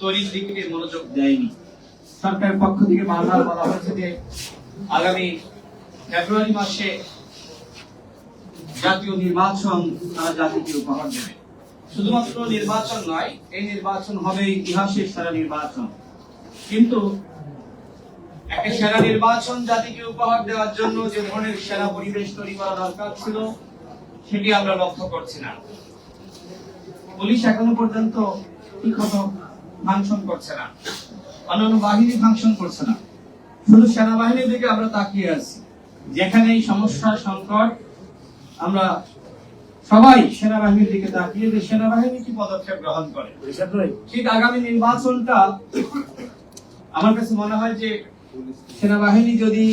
তৈরির দিকে মনোযোগ দেয়নি। সরকারের পক্ষ থেকে বারবার বলা হয়েছে যে, আগামী ফেব্রুয়ারি মাসে জাতীয় নির্বাচন তারা জাতিকে উপহার দেবে। শুধুমাত্র নির্বাচন নয়, এই নির্বাচন হবে ইতিহাসের সেরা নির্বাচন। কিন্তু একটা সেরা নির্বাচন জাতিকে উপহার দেওয়ার জন্য যে ধরনের সেরা পরিবেশ তৈরি করা দরকার ছিল, সেটি আমরা লক্ষ্য করছি না। পুলিশ এখনও পর্যন্ত ঠিকমতো ফাংশন করছে না। অন্যান্য বাহিনী ফাংশন করছে না। শুধু সেনাবাহিনীর দিকে আমরা তাকিয়ে আছি। যেখানে এই সমস্যা সংকট আমরা সবাই সেনাবাহিনীর দিকে তাকিয়ে যে সেনাবাহিনী কি পদক্ষেপ গ্রহণ করে। ঠিক আগামী নির্বাচনটা আমার কাছে মনে হয় যে সেনাবাহিনী যদি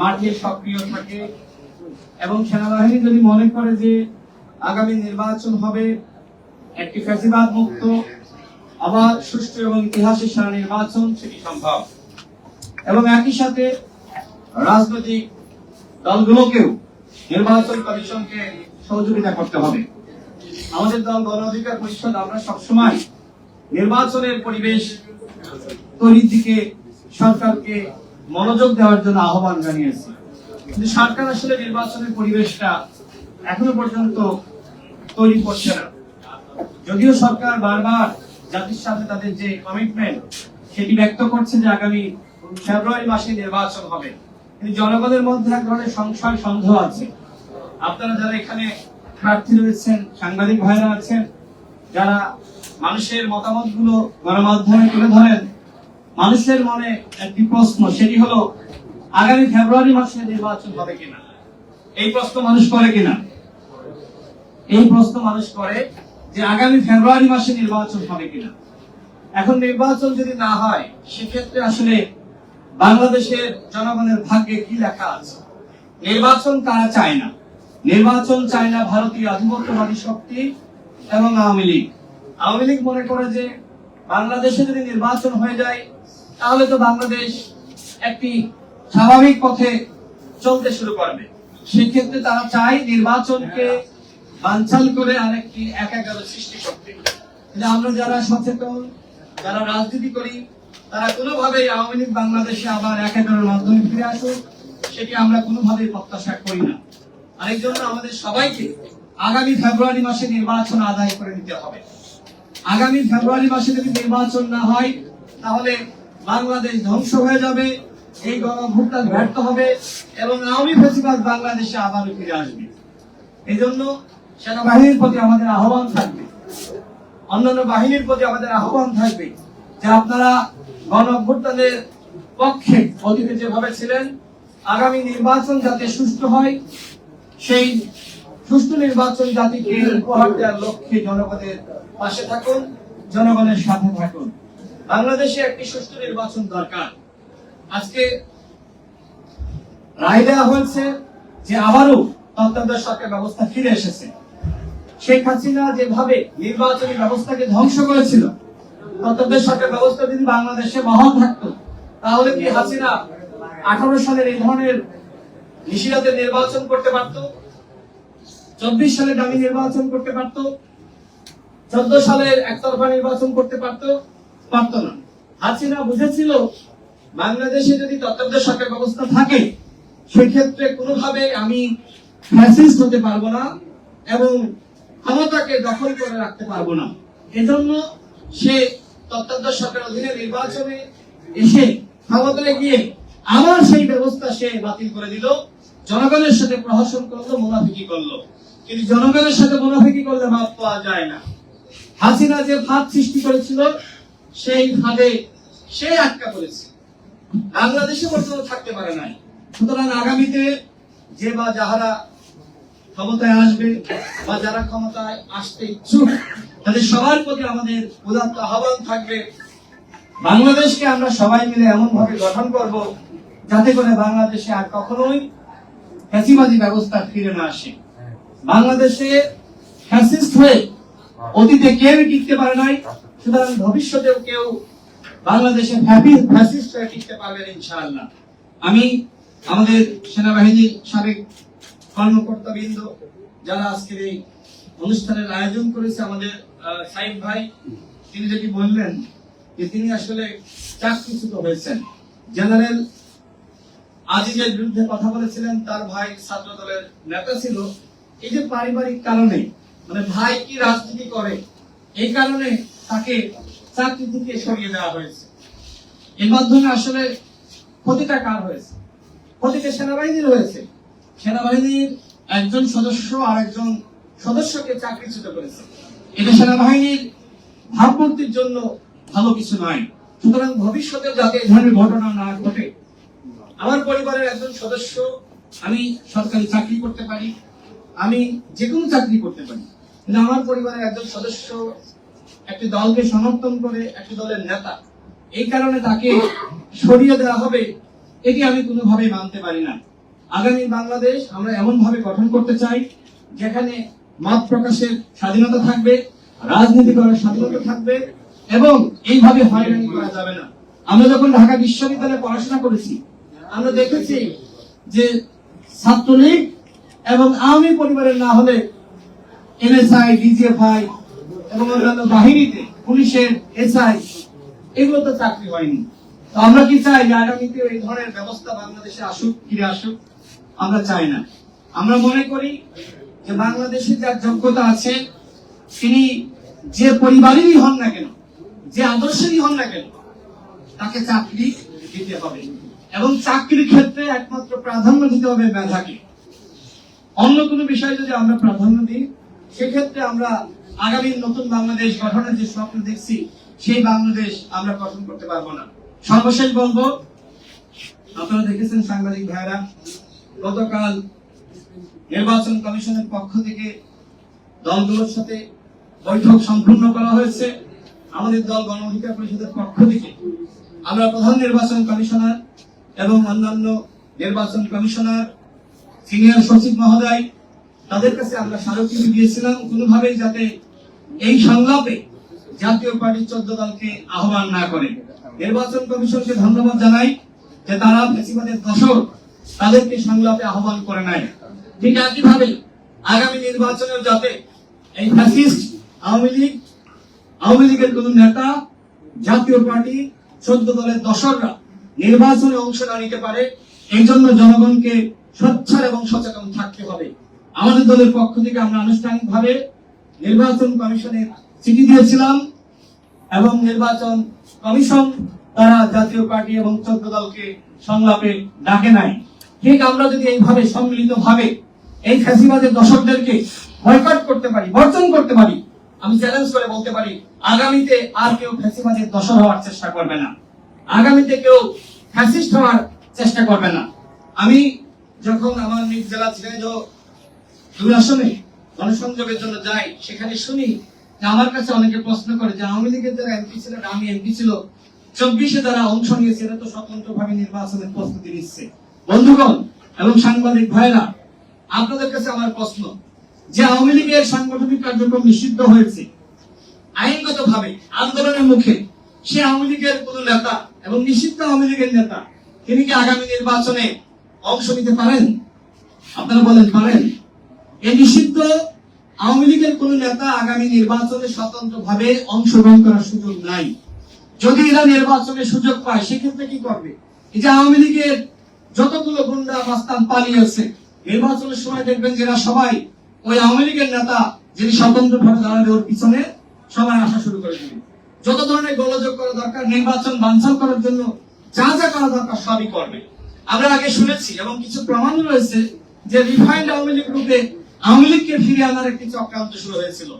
মাঠে সক্রিয় থাকে এবং সেনাবাহিনী যদি মনে করে যে আগামী নির্বাচন হবে একটি ফ্যাসিবাদ মুক্ত আবার সুষ্ঠু এবং ইতিহাসের সারা নির্বাচন সেটি সম্ভব। এবং একই সাথে রাজনৈতিক দলগুলোকেও নির্বাচন কমিশনকে সহযোগিতা করতে হবে। আমাদের দল গণ অধিকার পরিষদ, আমরা সবসময় নির্বাচনের পরিবেশ তৈরির দিকে সরকারকে মনোযোগ দেওয়ার জন্য আহ্বান জানিয়েছি। কিন্তু সরকার আসলে নির্বাচনের পরিবেশটা এখনও পর্যন্ত তৈরি করছে না। যদিও সরকার বারবার জাতির সাথে তাদের যে কমিটমেন্ট সেটি ব্যক্ত করছে যে আগামী ফেব্রুয়ারি মাসে নির্বাচন হবে। কিন্তু জনগণের মধ্যে এক ধরনের সংশয়, সন্দেহ আছে। আপনারা যারা এখানে প্রার্থী রয়েছেন, সাংবাদিক ভাইরা আছেন, যারা মানুষের মতামতগুলো গণমাধ্যমে তুলে ধরেন, মানুষের মনে একটি প্রশ্ন, সেটি হলো, আগামী ফেব্রুয়ারি মাসে নির্বাচন হবে কিনা? এই প্রশ্ন মানুষ করে কিনা? এই প্রশ্ন মানুষ করে যে আগামী ফেব্রুয়ারি মাসে নির্বাচন হবে কিনা। এখন নির্বাচন যদি না হয়, সেক্ষেত্রে আসলে বাংলাদেশের জনগণের ভাগ্যে কি লেখা আছে? নির্বাচন তারা চায় না? নির্বাচন চায় না ভারতীয় আধিপত্যবাদী শক্তি এবং আওয়ামী লীগ। আওয়ামী লীগ মনে করে যে বাংলাদেশে যদি নির্বাচন হয়ে যায়, তাহলে তো বাংলাদেশ একটি স্বাভাবিক পথে চলতে শুরু করবে। সেক্ষেত্রে তারা চায় নির্বাচনকে বানচাল করে আরেকটি একাগার সৃষ্টি করতে কিন্তু আমরা যারা সচেতন, যারা রাজনীতি করি, তারা কোনোভাবেই আওয়ামী লীগ বাংলাদেশে আবার একাগারের মাধ্যমে ফিরে আসুক, সেটি আমরা কোনোভাবেই প্রত্যাশা করি না। আর এই জন্য আমাদের সবাইকে আগামী ফেব্রুয়ারি মাসে নির্বাচন আদায় করে নিতে হবে। আগামী ফেব্রুয়ারি মাসে যদি নির্বাচন না হয়, তাহলে বাংলাদেশ ধ্বংস হয়ে যাবে, এই গণভোটটা ব্যর্থ হবে, এবং আওয়ামী ফেসিবাদ বাংলাদেশে আবারও ফিরে আসবে। এই জন্য সেনাবাহিনীর প্রতি আমাদের আহ্বান থাকবে। অন্যান্য বাহিনীর প্রতি আমাদের আহ্বান থাকবে যে আপনারা গণভোটানের পক্ষে অতীতে যেভাবে ছিলেন, আগামী নির্বাচন যাতে সুষ্ঠু হয়, সেই সুষ্ঠু নির্বাচন জাতিকে উপহার দেওয়ার লক্ষ্যে জনগণের পাশে থাকুন, জনগণের সাথে থাকুন। বাংলাদেশে একটি সুষ্ঠু নির্বাচন দরকার। আজকে রায় দেওয়া হয়েছে যে আবারও তত্ত্বাবধায়ক সরকার ব্যবস্থা ফিরে এসেছে। শেখ হাসিনা যেভাবে নির্বাচনী ব্যবস্থাকে ধ্বংস করেছিল তত্ত্বাবধায়ক সরকার ব্যবস্থা যদি বাংলাদেশে বহাল থাকতো, তাহলে কি হাসিনা আঠারো সালের এই ধরনের নিশিরাতের নির্বাচন করতে পারতো? চব্বিশ সালে দামি নির্বাচন করতে পারতো? চোদ্দ সালের একতরফা নির্বাচন করতে পারতো? পারতো না। হাসিনা বুঝেছিল বাংলাদেশে যদি তত্ত্বাবধায়ক সরকার ব্যবস্থা থাকে, সেক্ষেত্রে কোনোভাবে আমি ফ্যাসিস্ট হতে পারব না এবং ক্ষমতাকে দখল করে রাখতে পারব না। এজন্য সে তত্ত্বাবধায়ক সরকার অধীনে নির্বাচনে এসে ক্ষমতায় গিয়ে আবার সেই ব্যবস্থা সে বাতিল করে দিল। জনগণের সাথে প্রহসন করল, মুনাফিকি করল। কিন্তু জনগণের সাথে মুনাফিকি করলে মাপ পাওয়া যায় না। হাসিনা যে ফাঁদ সৃষ্টি করেছিল, সেই ফাঁদে সে আটকা পড়েছে। বাংলাদেশে পর্যন্ত থাকতে পারে নাই। সুতরাং আগামীতে যে বা যাহারা ক্ষমতায় আসবে বা যারা ক্ষমতায় আসতে ইচ্ছুক, তাদের সবার প্রতি আমাদের উদাত্ত আহ্বান থাকবে। বাংলাদেশকে আমরা সবাই মিলে এমন ভাবে গঠন করব যাতে করে বাংলাদেশে আর কখনোই ফ্যাসিবাদী ব্যবস্থা ফিরে না আসে। বাংলাদেশে ফ্যাসিস্ট হয়ে অতীতে কেউ টিকতে পারে নাই, সুতরাং ভবিষ্যতেও কেউ বাংলাদেশে ফ্যাসিস্ট হয়ে টিকতে পারবেন ইনশাআল্লাহ। আমি আমাদের সেনাবাহিনীর সাবেক কর্মকর্তা বৃন্দ যারা আজকের এই অনুষ্ঠানের আয়োজন করেছে আমাদের সাইদ ভাই, তিনি যেটি বললেন যে তিনি আসলে চাকরিচ্যুত হয়েছেন। জেনারেল আজিজের বিরুদ্ধে কথা বলেছিলেন, তার ভাই ছাত্র দলের নেতা ছিল। এই যে পারিবারিক কারণে মানে ভাই কি রাজনীতি করে, এই কারণে তাকে চাকরি থেকে সরিয়ে দেওয়া হয়েছে। এর মাধ্যমে আসলে ক্ষতিটা কার হয়েছে? ক্ষতিটা সেনাবাহিনীর হয়েছে। সেনাবাহিনীর একজন সদস্য আর একজন সদস্যকে চাকরিচ্যুত করেছে। এটা সেনাবাহিনীর ভাবমূর্তির জন্য ভালো কিছু নয়। সুতরাং ভবিষ্যতে যাতে এই ধরনের ঘটনা না ঘটে, আমার পরিবারের একজন সদস্য, আমি সরকারি চাকরি করতে পারি, আমি যে কোনো চাকরি করতে পারি। কিন্তু আমার পরিবারের একজন সদস্য একটি দলকে সমর্থন করে, একটি দলের নেতা, এই কারণে তাকে সরিয়ে দেওয়া হবে, এটি আমি কোনোভাবেই মানতে পারি না। আগামী বাংলাদেশ আমরা এমন ভাবে গঠন করতে চাই, যেখানে মত প্রকাশের স্বাধীনতা থাকবে, রাজনীতি করার স্বাধীনতা থাকবে, এবং এইভাবে হয়রানি করা যাবে না। আমরা যখন ঢাকা বিশ্ববিদ্যালয়ে পড়াশোনা করেছি, আমরা দেখেছি যে ছাত্রলীগ এবং আওয়ামী পরিবারের না হলে এনএসআই, ডিজিএফআই এবং অন্যান্য বাহিনীতে পুলিশের এসআই, এগুলো তো চাকরি হয়নি। তো আমরা কি চাই আগামীতে এই ধরনের ব্যবস্থা বাংলাদেশে আসুক, ফিরে আসুক? আমরা চাই না। আমরা মনে করি যে বাংলাদেশে যার যোগ্যতা আছে, তিনি যে পরিবারেরই হন না কেন, যে আদর্শেরই হন না কেন, তাকে চাকরি দিতে হবে। এবং চাকরির ক্ষেত্রে একমাত্র প্রাধান্য দিতে হবে মেধাকে। অন্য কোনো বিষয়ে যদি আমরা প্রাধান্য দিই, সেক্ষেত্রে আমরা আগামী নতুন বাংলাদেশ গঠনের যে স্বপ্ন দেখছি, সেই বাংলাদেশ আমরা গঠন করতে পারব না। সর্বশেষ বলব, আপনারা দেখেছেন সাংবাদিক ভাইরা গতকাল নির্বাচন কমিশনের পক্ষ থেকে দলগুলোর সাথে বৈঠক সম্পূর্ণ করা হয়েছে। আমাদের দল গণ অধিকার পরিষদের পক্ষ থেকে আমরা প্রধান নির্বাচন কমিশনার এবং অন্যান্য নির্বাচন কমিশনার, সিনিয়র সচিব মহোদয়, তাদের কাছে আমরা স্মারকলিপি দিয়েছিলাম। কোনোভাবেই যাতে এই সংলাপে জাতীয় পার্টির চোদ্দ দলকে আহ্বান না করে। নির্বাচন কমিশনকে ধন্যবাদ জানাই যে তারা ফেসিবাদের দশক তাদেরকে সংলাপে আহ্বান করে নাই। ঠিক একইভাবে আগামী নির্বাচনের যাতে এই ফ্যাসিস্ট আওয়ামী লীগ, আওয়ামী লীগের কোন নেতা, জাতীয় পার্টি, চোদ্দ দলের দশররা নির্বাচনে অংশ না নিতে পারে, এই জন্য জনগণকে সোচ্চার এবং সচেতন থাকতে হবে। আমাদের দলের পক্ষ থেকে আমরা আনুষ্ঠানিকভাবে নির্বাচন কমিশনে চিঠি দিয়েছিলাম এবং নির্বাচন কমিশন তারা জাতীয় পার্টি এবং চোদ্দ দলকে সংলাপে ডাকে নাই। ঠিক আমরা যদি এইভাবে সম্মিলিত ভাবে এই ফ্যাসিবাদের দশকদেরকে বয়কট করতে পারি, বর্জন করতে পারি, আমি চ্যালেঞ্জ করে বলতে পারি, আগামীতে আর কেউ ফ্যাসিবাদের দশর হওয়ার চেষ্টা করবে না। আগামীতে কেউ ফ্যাসিস্ট হওয়ার চেষ্টা করবে না। আমি যখন আমার নিজ জেলা ঝিনাইদহ দুই আসনে গণসংযোগের জন্য যাই, সেখানে শুনি যে আমার কাছে অনেকে প্রশ্ন করে যে আওয়ামী লীগের যারা এমপি ছিল আমি এমপি ছিল, চব্বিশে যারা অংশ নিয়েছে, এরা তো স্বতন্ত্র ভাবে নির্বাচনের প্রস্তুতি নিচ্ছে। বন্ধুগণ এবং সাংবাদিক ভাইরা আপনাদের কাছে আমার প্রশ্ন, যে আওয়ামী লীগের সাংগঠনিক কার্যক্রম নিষিদ্ধ হয়েছে আইনগত ভাবে আন্দোলনের মুখে সে আওয়ামী লীগের কোন নেতা এবং নিষিদ্ধ আওয়ামী লীগের নেতা, তিনি কি আগামী নির্বাচনে অংশ নিতে পারেন? আপনারা বলেন পারেন। এই নিষিদ্ধ আওয়ামী লীগের কোন নেতা আগামী নির্বাচনে স্বতন্ত্র ভাবে অংশগ্রহণ করার সুযোগ নাই। যদি এরা নির্বাচনে সুযোগ পায়, সেক্ষেত্রে কি করবে? এই যে আওয়ামী লীগের যতগুলো গুন্ডা মাস্তান পালিয়েছে, নির্বাচনের সময় দেখবেন যে এরা সবাই ওই আওয়ামী নেতা যিনি স্বতন্ত্র ভাবে দাঁড়াবে ওর পিছনে সবাই আসা শুরু করে দিবে। যত ধরনের গোলযোগ করা দরকার, নির্বাচন বানচাল করার জন্য যা যা করা দরকার সবই করবে। আমরা আগে শুনেছি এবং কিছু প্রমাণ রয়েছে যে রিফাইন্ড আওয়ামী লীগ রূপে আওয়ামী লীগকে ফিরিয়ে আনার একটি চক্রান্ত শুরু হয়েছিল।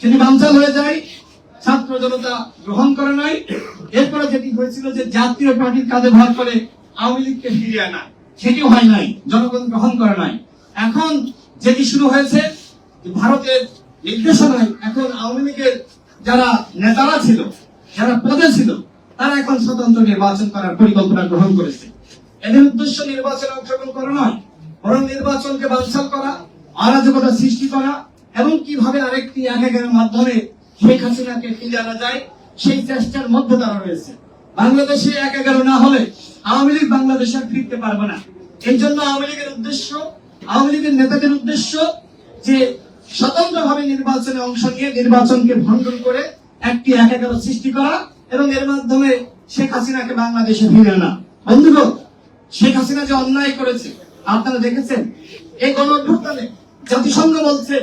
সেটি বানচাল হয়ে যায়, ছাত্র জনতা গ্রহণ করে নাই। এরপরে যেটি হয়েছিল যে জাতীয় পার্টির কাজে ভর করে আওয়ামী লীগকে ফিরিয়ে আনা। সেটিও হয় নাই, জনগণ গ্রহণ করে নাই। এখন যেটি শুরু হয়েছে ভারতের নির্দেশনায় এখন আওয়ামী লীগের যারা নেতারা ছিল, যারা পদে ছিল, তারা এখন স্বতন্ত্র নির্বাচন করার পরিকল্পনা গ্রহণ করেছে। এদের উদ্দেশ্য নির্বাচনে অংশগ্রহণ করা নয়, বরং নির্বাচনকে বানচাল করা, অরাজকতা সৃষ্টি করা, এবং কীভাবে আরেকটি একের মাধ্যমে শেখ হাসিনাকে ফিরিয়ে আনা যায়, সেই চেষ্টার মধ্যে তারা রয়েছে। বাংলাদেশে এক এগারো না হলে আওয়ামী লীগ বাংলাদেশে আর ফিরতে পারবে না। এই জন্য আওয়ামী লীগের উদ্দেশ্য, আওয়ামী লীগের নেতাদের উদ্দেশ্য যে স্বতন্ত্রভাবে নির্বাচনে অংশ নিয়ে নির্বাচনকে ভণ্ডন করে একটি এক এগারো সৃষ্টি করা এবং এর মাধ্যমে শেখ হাসিনাকে বাংলাদেশে ফিরে আনা। বন্ধুগণ, শেখ হাসিনা যে অন্যায় করেছে, আপনারা দেখেছেন? এই গণ অভ্যুত্থানে জাতিসংঘ বলছে,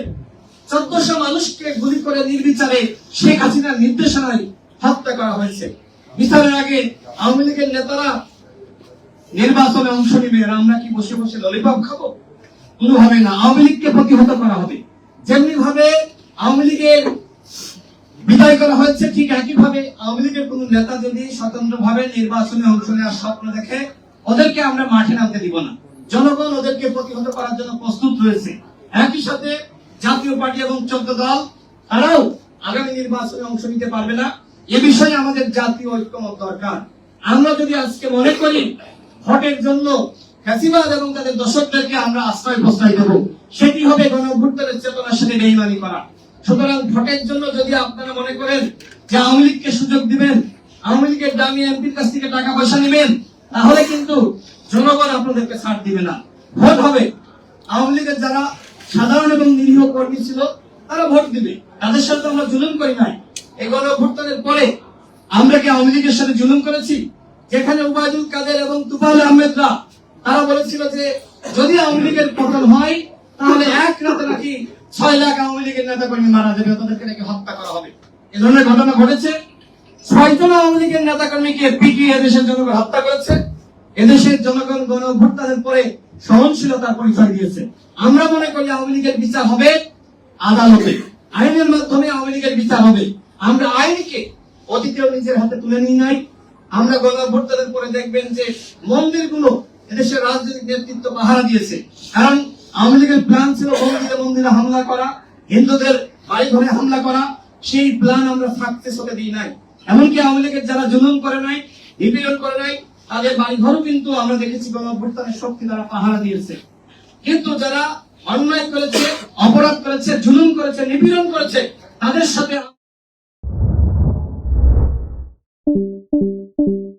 চোদ্দশো মানুষকে গুলি করে নির্বিচারে শেখ হাসিনার নির্দেশনায় হত্যা করা হয়েছে। বিচারের আগে আওয়ামী লীগের নেতারা নির্বাচনে অংশ নিবে, আর আমরা কি বসে বসে ললিপপ খাব? কোনোভাবে না। আওয়ামী লীগকে প্রতিহত করা হবে। যেমনি ভাবে আওয়ামী লীগের বিদায় করা হয়েছে, ঠিক একই ভাবে আওয়ামী লীগের কোন নেতা যদি স্বতন্ত্র ভাবে নির্বাচনে অংশ নেওয়ার স্বপ্ন দেখে, ওদেরকে আমরা মাঠে নামতে দিব না। জনগণ ওদেরকে প্রতিহত করার জন্য প্রস্তুত রয়েছে। একই সাথে জাতীয় পার্টি এবং চোদ্দ দল, তারাও আগামী নির্বাচনে অংশ নিতে পারবে না। এ বিষয়ে আমাদের জাতীয় ঐক্যমত দরকার। আমরা যদি আজকে মনে করি ভোটের জন্য ফ্যাসিবাদ এবং তাদের দর্শকদেরকে আমরা আশ্রয় প্রশ্রয় দেবো, সেটি হবে গণ চেতনার সাথে বেইমানি করা। সুতরাং ভোটের জন্য যদি আপনারা মনে করেন যে আওয়ামী লীগকে সুযোগ দিবেন, আওয়ামী লীগের দামি এমপির কাছ থেকে টাকা পয়সা নেবেন, তাহলে কিন্তু জনগণ আপনাদেরকে ছাড় দিবে না। ভোট হবে। আওয়ামী লীগের যারা সাধারণ এবং নিরীহ কর্মী ছিল, তারা ভোট দিবে। তাদের সাথে আমরা জুলুম করি নাই। এই গণ পরে আমরা কি আওয়ামী লীগের সাথে জুলুম করেছি? যেখানে উবায়দুল কাদের এবং তুফাল আহমেদরা, তারা বলেছিল যে যদি আওয়ামী লীগের পতন হয়, তাহলে এক রাতে নাকি ছয় লাখ আওয়ামী লীগের নেতা কর্মী মারা যাবে তাদেরকে নাকি হত্যা করা হবে। এ ধরনের ঘটনা ঘটেছে। ছয়জন আওয়ামী লীগের নেতা কর্মীকে পিটিয়ে এদেশের জনগণ হত্যা করেছে। এদেশের জনগণ গণ অভ্যুত্থানের পরে সহনশীলতার পরিচয় দিয়েছে। আমরা মনে করি আওয়ামী লীগের বিচার হবে আদালতে। আইনের মাধ্যমে আওয়ামী লীগের বিচার হবে। আমরা আইনকে অতীতেও নিজের হাতে তুলে নিই নাই। আমরা গণ অভ্যুত্থানের পরে দেখবেন যে মন্দিরগুলো এদেশের রাজনৈতিক নেতৃত্ব পাহারা দিয়েছে। কারণ আওয়ামী লীগের প্ল্যান ছিল মন্দিরে মন্দিরে হামলা করা, হিন্দুদের বাড়ি ঘরে হামলা করা, সেই প্ল্যান আমরা সাকসেস হতে দিই নাই। এমনকি আওয়ামী লীগের যারা জুলুম করে নাই, নিপীড়ন করে নাই, তাদের বাড়ি ঘরও কিন্তু আমরা দেখেছি গণ অভ্যুত্থানের শক্তি দ্বারা পাহারা দিয়েছে। কিন্তু যারা অন্যায় করেছে, অপরাধ করেছে, জুলুম করেছে, নিপীড়ন করেছে, তাদের সাথে Thank you.